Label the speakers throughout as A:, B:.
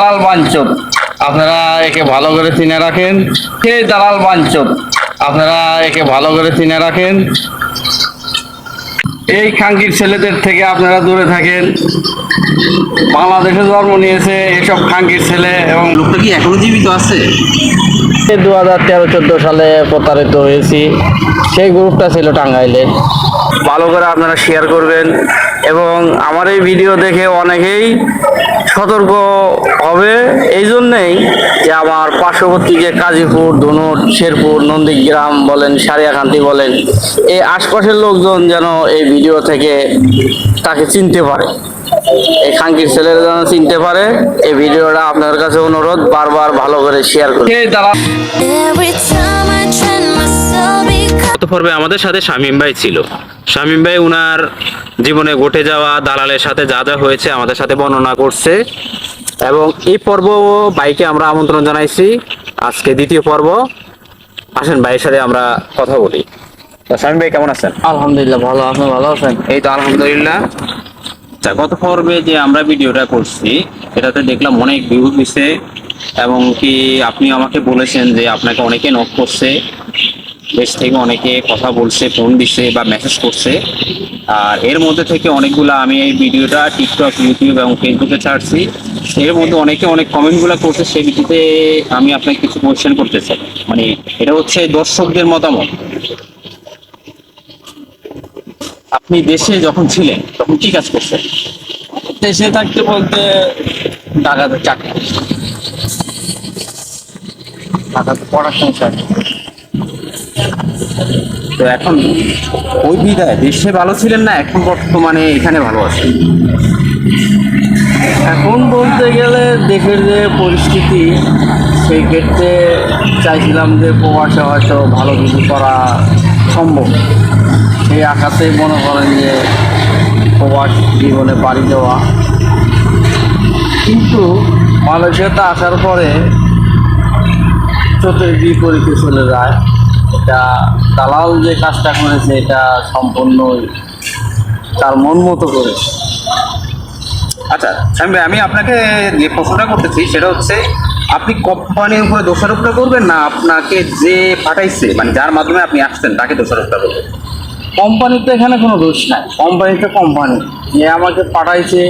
A: দালাল বাঞ্চত আপনারা একে ভালো করে চিনে রাখেন। কে দালাল বাঞ্চত আপনারা একে ভালো করে চিনে রাখেন। এই খাঙ্কির ছেলেদের থেকে আপনারা দূরে থাকেন। বাংলাদেশে জন্ম নিয়েছে এসব খাঙ্কির ছেলে এবং
B: লোকটা কি এখনও জীবিত আছে?
A: দু হাজার তেরো চোদ্দ সালে প্রতারিত হয়েছি। সেই গ্রুপটা ছিল টাঙ্গাইলে। ভালো করে আপনারা শেয়ার করবেন। এবং আমার এই ভিডিও দেখে অনেকেই সতর্ক হবে এই জন্যেই যে আমার পার্শ্ববর্তী যে কাজীপুর ধনুট শেরপুর নন্দীগ্রাম বলেন সারিয়াকান্তি বলেন এই আশপাশের লোকজন যেন এই ভিডিও থেকে তাকে চিনতে পারে। এই খাঙ্কির ছেলেরা যেন চিনতে পারে এই ভিডিওটা আপনার কাছে অনুরোধ বারবার ভালো করে শেয়ার করুন।
B: গত পর্বে আমাদের সাথে শামীম ভাই ছিল। শামীম ভাই উনার জীবনে ঘটে যাওয়া দালালের সাথে যা যা হয়েছে আমাদের সাথে বর্ণনা করছে। এবং এই পর্ব বাইকে আমরা আমন্ত্রণ জানাইছি। আজকে দ্বিতীয় পর্ব। আসেন ভাইয়ের সাথে আমরা কথা বলি। শামীম ভাই কেমন আছেন?
A: আলহামদুলিল্লাহ ভালো। আপনি ভালো আছেন?
B: এই তো আলহামদুলিল্লাহ। আচ্ছা গত পর্বে যে আমরা ভিডিওটা করছি এটাতে দেখলাম অনেক ভিউ দিছে। এবং কি আপনি আমাকে বলেছেন যে আপনাকে অনেকে নক করছে। দেশ থেকে অনেকে কথা বলছে ফোন দিচ্ছে বা মেসেজ করছে। আর এর মধ্যে থেকে অনেকগুলো আমি এই ভিডিওটা টিকটক ইউটিউব এবং ফেসবুকে ছাড়ছি। এর মধ্যে অনেকে অনেক কমেন্টগুলো করছে সেই ভিত্তিতে আমি আপনাকে কিছু কোয়েশ্চেন করতে চাই। মানে এটা হচ্ছে দর্শকদের মতামত। আপনি দেশে যখন ছিলেন তখন কি কাজ করছেন
A: দেশে থাকতে বলতে ঢাকাতে চাকরি। ঢাকাতে পড়াশোনা চাকরি
B: তো এখন ওই বিদায় দেশে ভালো ছিলেন না, এখন বর্তমানে এখানে ভালো আছেন?
A: এখন বলতে গেলে দেশের যে পরিস্থিতি, সেই ক্ষেত্রে চাইছিলাম যে প্রবাসে হয়তো ভালো কিছু করা সম্ভব। সেই আশাতে মনে করেন যে প্রবাস জীবনে পাড়ি দেওয়া। কিন্তু মালয়েশিয়াতে আসার পরে চোখের বিপরীতে চলে যায়। এটা দালাল যে কাজটা করেছে এটা সম্পূর্ণ তার মন মতো করেছে
B: আচ্ছা আমি আপনাকে যে প্রশ্নটা করতেছি সেটা হচ্ছে আপনি কোম্পানির উপরে দোষারোপটা করবেন না আপনাকে যে পাঠাইছে মানে যার মাধ্যমে আপনি আসছেন তাকে দোষারোপটা করবেন?
A: কোম্পানিতে এখানে কোনো দোষ নাই। কোম্পানিতে কোম্পানি। যে আমাকে পাঠাইছে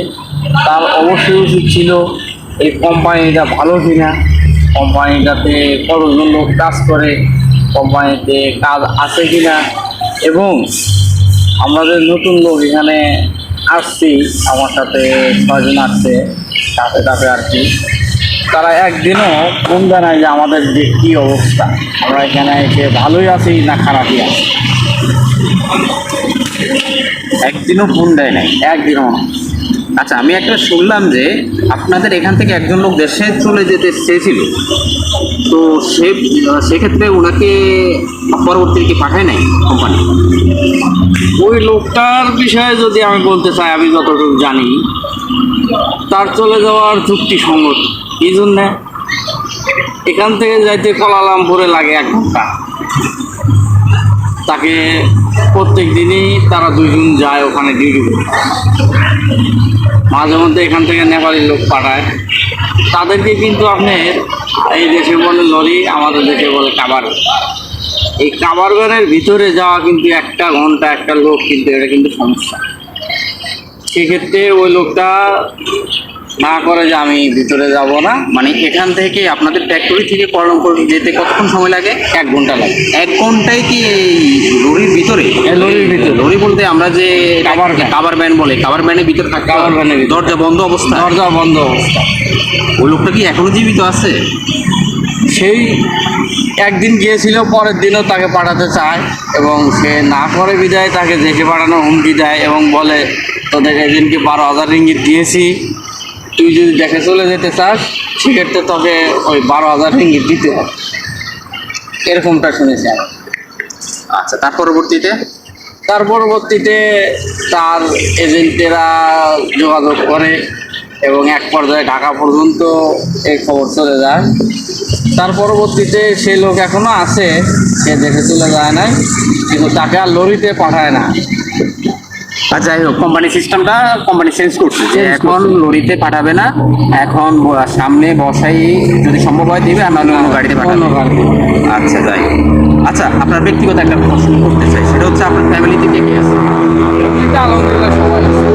A: তার অবশ্যই উচিত ছিল এই কোম্পানিটা ভালো কিনা। কোম্পানিটাতে কতজন লোক কাজ করে কোম্পানিতে কাজ আছে কি না এবং আমাদের নতুন লোক এখানে আসছি, আমার সাথে ছয়জন আসছে, সাথে সাথে আর কি। তারা একদিনও ফোন জানায় যে আমাদের যে কী অবস্থা। আমরা এখানে এসে ভালোই আছি না খারাপই আছি।
B: একদিনও ফোন দেয় নাই,
A: একদিনও।
B: আচ্ছা আমি একটা শুনলাম যে আপনাদের এখান থেকে একজন লোক দেশে চলে যেতে চেয়েছিল। তো সে, সেক্ষেত্রে ওনাকে পরবর্তীতে কি পাঠায় নাই কোম্পানি
A: ওই লোকটার বিষয়ে যদি আমি বলতে চাই, আমি যতটুকু জানি, তার চলে যাওয়ার চুক্তি সঙ্গত। এই জন্যে? এখান থেকে যাইতে কলালামপুরে লাগে এক ঘণ্টা। তাকে প্রত্যেক দিনই তারা দুইজন যায় ওখানে ডিউটি মাঝে মধ্যে এখান থেকে নেপালি লোক পাঠায়। তাদেরকে কিন্তু আপনি এই দেশে বলে লরি, আমাদের দেশে বলে কাবার এই কাবার ভিতরে যাওয়া কিন্তু একটা ঘণ্টা একটা লোক কিন্তু, এটা কিন্তু সমস্যা। সেক্ষেত্রে ওই লোকটা না করে যে আমি ভিতরে যাব না
B: মানে এখান থেকে আপনাদের ফ্যাক্টরি থেকে কলমপুর যেতে কতক্ষণ সময় লাগে
A: এক ঘণ্টা লাগে
B: এক ঘন্টায় কি এই লরির ভিতরে
A: লরির ভিতরে।
B: লরি বলতে আমরা যে
A: কাভার ভ্যান।
B: কাভার ভ্যান বলে কাভার ভ্যানের ভিতরে থাকতে
A: কাভার। ভ্যানের ভিতরে।
B: দরজা বন্ধ অবস্থা
A: দরজা বন্ধ অবস্থা
B: ওই লোকটা কি এখনও জীবিত আছে
A: সেই একদিন গিয়েছিল পরের দিনও তাকে পাঠাতে চায় এবং সে না করে বিদায় তাকে দেখে পাঠানোর হুমকি দেয় এবং বলে তোদের এদিনকে বারো হাজার রিঙ্গিত দিয়েছি তুই যদি দেখে চলে যেতে চাস সেক্ষেত্রে তোকে ওই বারো হাজার রিঙ্গিত দিতে হবে। এরকমটা শুনেছি আমি।
B: আচ্ছা তার পরবর্তীতে?
A: তার পরবর্তীতে তার এজেন্টেরা যোগাযোগ করে এবং এক পর্যায়ে ঢাকা পর্যন্ত এই খবর চলে যায়। তার পরবর্তীতে সে লোক এখনও আছে সে দেখে চলে যায় নাই কিন্তু তাকে আর লরিতে পাঠায় না।
B: আর যাই হোক কোম্পানি সিস্টেমটা কোম্পানি চেঞ্জ করছে যে এখন। লরিতে পাঠাবে না এখন সামনে বসাই যদি সম্ভব হয় দিবে আর নাহলে অন্য গাড়িতে পাঠাবে। আচ্ছা যাই আচ্ছা আপনার ব্যক্তিগত একটা প্রশ্ন করতে চাই সেটা হচ্ছে আপনার ফ্যামিলিতে কে কে আছে?
A: আলহামদুলিল্লাহ সবাই আছে।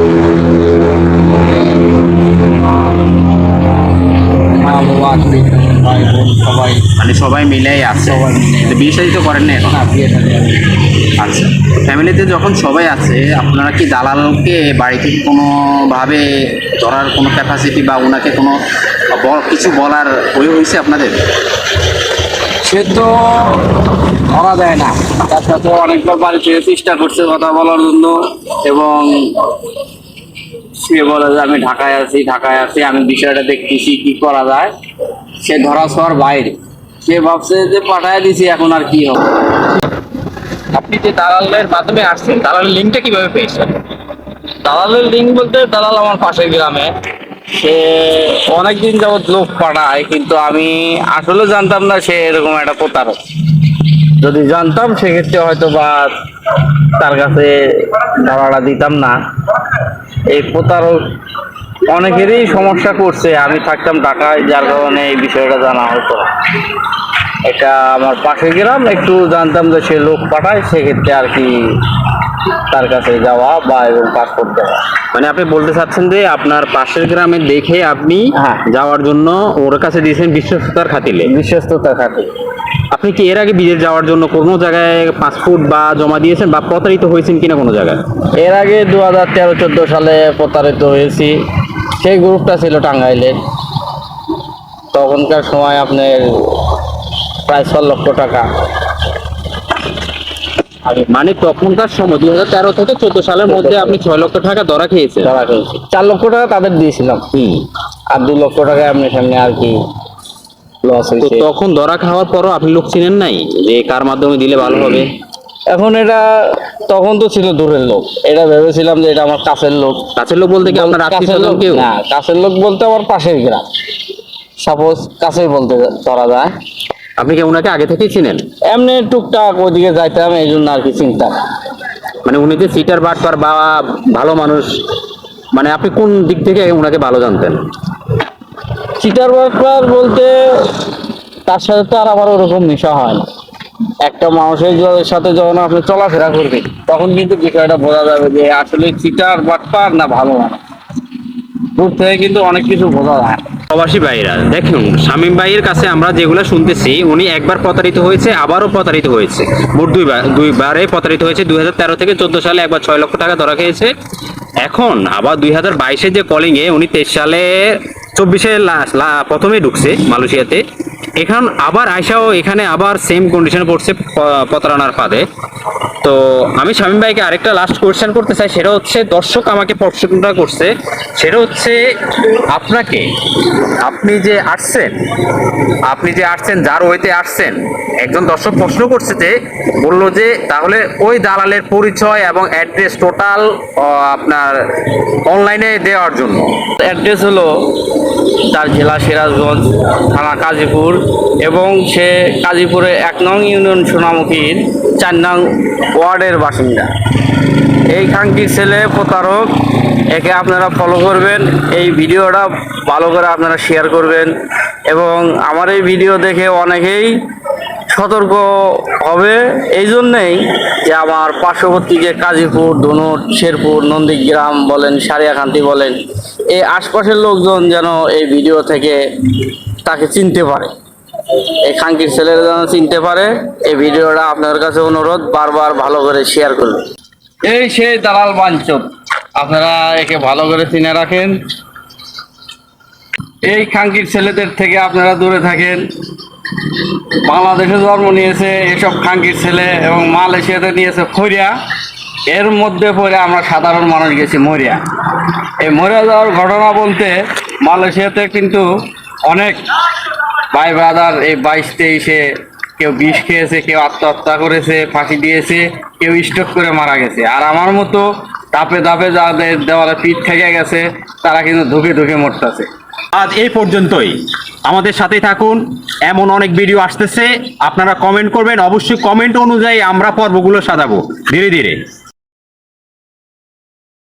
A: বাবা আত্মীয় ভাই বোন সবাই
B: মানে সবাই মিলেই আছে।
A: সবাই মিলে।
B: বিয়ে তো করেন না এখন?
A: না বিয়ে শাদী
B: আচ্ছা। ফ্যামিলিতে যখন সবাই আছে আপনারা কি দালালকে বাড়ি থেকে কোনোভাবে ধরার কোনো ক্যাপাসিটি বা ওনাকে কোনো কিছু বলার হয়ে হয়েছে আপনাদের?
A: সে তো ধরা দেয় না। তার সাথে অনেকবার বাড়ি থেকে চেষ্টা করছে কথা বলার জন্য এবং সে বলে যে, আমি ঢাকায় আছি ঢাকায় আছি, আমি বিষয়টা দেখতেছি, কি করা যায়? সে ধরা ছোঁয়ার বাইরে। সে ভাবছে যে, পাঠায় দিছি, এখন আর কি হবে?
C: আপনি যে দালালের মাধ্যমে আসছেন, দালালের লিঙ্কটা কীভাবে পেয়েছেন?
A: দালালের লিঙ্ক বলতে, দালাল আমার পাশের গ্রামে। সে অনেকদিন যাবৎ লোক পাঠায়, কিন্তু আমি আসলে জানতাম না সে এরকম একটা প্রতারক। যদি জানতাম, সেক্ষেত্রে হয়তো বা তার কাছে টাকাটা দিতাম না। এই প্রতারক অনেকেরই সমস্যা করছে। আমি থাকতাম ঢাকায়, যার কারণে এই বিষয়টা জানা হতো। এটা আমার পাশের গ্রাম, একটু জানতাম যে সে লোক পাঠায়, সেক্ষেত্রে আর কি তার কাছে যাওয়া বা এবং পাসপোর্ট দেওয়া
B: মানে আপনি বলতে চাচ্ছেন যে আপনার পাশের গ্রামে দেখে আপনি
A: হ্যাঁ।
B: যাওয়ার জন্য ওর কাছে দিয়েছেন বিশ্বস্ততার খাতিলে
A: বিশ্বস্ততার খাতে
B: আপনি কি এর আগে বিদেশ যাওয়ার জন্য কোনো জায়গায় পাসপোর্ট বা জমা দিয়েছেন বা প্রতারিত হয়েছেন কিনা কোনো জায়গায়?
A: এর আগে দু হাজার তেরো চোদ্দ সালে প্রতারিত হয়েছি। সেই গ্রুপটা ছিল টাঙ্গাইলের তখনকার সময় আপনার প্রায় ছ লক্ষ টাকা।
B: মানে তখনকার সময় দুই হাজার তেরো থেকে চোদ্দ সালের মধ্যে আপনি ছয় লক্ষ টাকা ধরা খেয়েছেন।
A: ধরা খেয়েছি। চার লক্ষ টাকা তাদের দিয়েছিলাম। আর দু লক্ষ টাকা এমনি সামনে আর কি লস হয়েছে।
B: তখন ধরা খাওয়ার পরও আপনি লোক চিনেন নাই? যে কার মাধ্যমে দিলে ভালো হবে?
A: এখন এটা তখন তো ছিল দূরের লোক। এটা ভেবেছিলাম যে এটা আমার কাছের লোক।
B: কাছের লোক বলতে কি আপনার
A: কাছের লোক
B: কেউ?
A: না কাছের লোক বলতে আমার পাশের গ্রাম। সাপোজ কাছেই বলতে ধরা যায়।
B: আপনি কি ওনাকে আগে থেকেই চিনেন?
A: এমনি টুকটাক ওইদিকে যাইতাম এই জন্য আর কি চিন্তা
B: মানে উনি যে সিটার বাটপার বা ভালো মানুষ মানে আপনি কোন দিক থেকে ওনাকে ভালো জানতেন?
A: চিটার ব্যাপার বলতে তার সাথে তো আর আমার ওরকম নেশা হয় না। একটা মানুষের সাথে যখন আপনি চলাফেরা করবেন তখন কিন্তু বিষয়টা বোঝা যাবে যে আসলে চিটার বাটপার না ভালো মানুষ। দূর থেকে কিন্তু অনেক কিছু বোঝা যায়।
B: প্রবাসী ভাইরা, দেখুন, শামীম ভাইয়ের কাছে আমরা যেগুলো শুনতেছি, উনি একবার প্রতারিত হয়েছে, আবারও প্রতারিত হয়েছে। মোট দুইবার দুইবারে প্রতারিত হয়েছে, দুই হাজার তেরো থেকে চোদ্দ সালে একবার ছয় লক্ষ টাকা ধরা খেয়েছে। এখন আবার দুই হাজার বাইশের যে কলিংয়ে উনি তেইশ সালে চব্বিশে প্রথমে ঢুকছে মালয়েশিয়াতে। এখন আবার আয়সাও এখানে আবার সেম কন্ডিশনে পড়ছে প্রতারণার ফাঁদে। তো আমি শামীম ভাইকে আরেকটা লাস্ট কোয়েশ্চেন করতে চাই, সেটা হচ্ছে দর্শক আমাকে প্রশ্নটা করছে, সেটা হচ্ছে আপনাকে, আপনি যে আসছেন, আপনি যে আসছেন, যার ওইতে আসছেন, একজন দর্শক প্রশ্ন করছে যে, বলল যে তাহলে ওই দালালের পরিচয় এবং অ্যাড্রেস টোটাল আপনার অনলাইনে দেওয়ার জন্য।
A: অ্যাড্রেস হলো তার জেলা সিরাজগঞ্জ, থানা কাজীপুর এবং সে কাজীপুরে এক নং ইউনিয়ন সোনামুখীর চার নং ওয়ার্ডের বাসিন্দা। এই খাঙ্কির ছেলে প্রতারক, একে আপনারা ফলো করবেন। এই ভিডিওটা ভালো করে আপনারা শেয়ার করবেন। এবং আমার এই ভিডিও দেখে অনেকেই সতর্ক হবে এই জন্যেই যে আমার পার্শ্ববর্তী যে কাজীপুর ধনুট শেরপুর, নন্দীগ্রাম বলেন সারিয়াকান্তি বলেন, এই আশপাশের লোকজন যেন এই ভিডিও থেকে তাকে চিনতে পারে। এই খাঙ্কির ছেলেরা যেন চিনতে পারে, এই ভিডিওটা আপনার কাছে অনুরোধ, বারবার ভালো করে শেয়ার করবেন এই সেই দালাল বাঞ্চব। আপনারা একে ভালো করে চিনে রাখেন। এই খাঙ্কির ছেলেদের থেকে আপনারা দূরে থাকেন। বাংলাদেশে জন্ম নিয়েছে এসব খাঙ্কির ছেলে এবং মালয়েশিয়াতে নিয়েছে ফরিয়া এর মধ্যে পড়ে আমরা সাধারণ মানুষ গেছি মরিয়া। এই মরিয়া যাওয়ার ঘটনা বলতে মালয়েশিয়াতে কিন্তু অনেক ভাই ব্রাদার এই বাইশ তেইশে কেউ বিষ খেয়েছে, কেউ আত্মহত্যা করেছে, ফাঁসি দিয়েছে, কেউ স্ট্রোক করে মারা গেছে। আর আমার মতো ধাপে ধাপে যাদের দেওয়ালে পিঠ থেকে গেছে, তারা কিন্তু ধুকে ধুকে মরতেছে।
B: আজ এই পর্যন্তই। আমাদের সাথে থাকুন, এমন অনেক ভিডিও আসতেছে। আপনারা কমেন্ট করবেন, অবশ্যই কমেন্ট অনুযায়ী আমরা পর্বগুলো সাজাবো। ধীরে ধীরে।